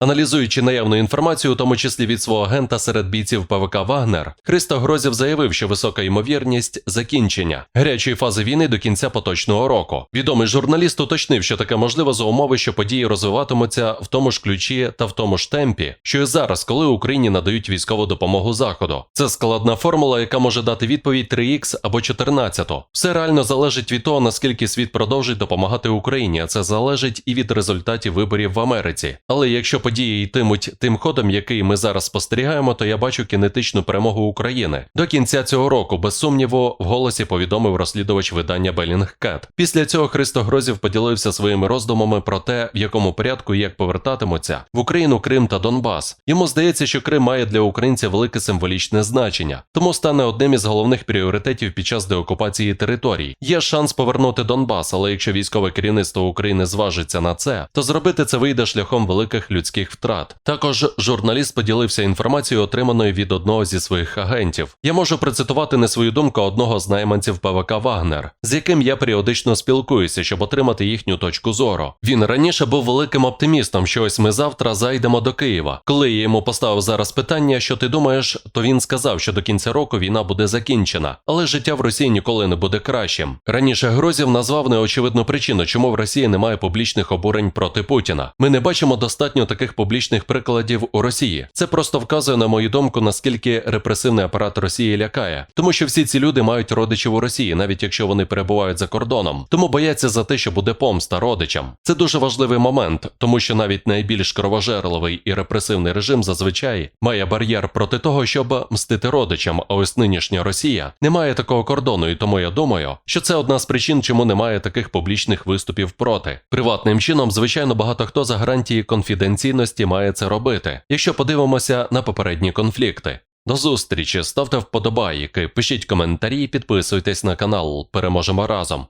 Аналізуючи наявну інформацію, у тому числі від свого агента серед бійців ПВК Вагнер, Христо Грозів заявив, що висока ймовірність закінчення гарячої фази війни до кінця поточного року. Відомий журналіст уточнив, що таке можливо за умови, що події розвиватимуться в тому ж ключі та в тому ж темпі, що і зараз, коли Україні надають військову допомогу заходу. Це складна формула, яка може дати відповідь 3х або 14. Все реально залежить від того, наскільки світ продовжить допомагати Україні. а Це залежить і від результатів виборів в Америці. Але якщо події йтимуть тим ходом, який ми зараз спостерігаємо, то я бачу кінетичну перемогу України до кінця цього року. Без сумніву, в голосі повідомив розслідувач видання Bellingcat. Після цього Христо Грозів поділився своїми роздумами про те, в якому порядку і як повертатимуться в Україну Крим та Донбас. Йому здається, що Крим має для українців велике символічне значення, тому стане одним із головних пріоритетів під час деокупації територій. Є шанс повернути Донбас, але якщо військове керівництво України зважиться на це, то зробити це вийде шляхом великих людських втрат. Також журналіст поділився інформацією, отриманою від одного зі своїх агентів. Я можу процитувати не свою думку одного з найманців ПВК Вагнер, з яким я періодично спілкуюся, щоб отримати їхню точку зору. Він раніше був великим оптимістом, що ось ми завтра зайдемо до Києва. Коли я йому поставив зараз питання, що ти думаєш, то він сказав, що до кінця року війна буде закінчена, але життя в Росії ніколи не буде кращим. Раніше Грозів назвав неочевидну причину, чому в Росії немає публічних обурень проти Путіна. Ми не бачимо достатньо таких публічних прикладів у Росії. Це просто вказує на мою думку, наскільки репресивний апарат Росії лякає, тому що всі ці люди мають родичів у Росії, навіть якщо вони перебувають за кордоном, тому бояться за те, що буде помста родичам. Це дуже важливий момент, тому що навіть найбільш кровожерливий і репресивний режим зазвичай має бар'єр проти того, щоб мстити родичам. А ось нинішня Росія не має такого кордону, і тому я думаю, що це одна з причин, чому немає таких публічних виступів проти. Приватним чином, звичайно, багато хто за гарантії конфіденційності має це робити. Якщо подивимося на попередні конфлікти. До зустрічі, ставте вподобайки, пишіть коментарі, підписуйтесь на канал. Переможемо разом.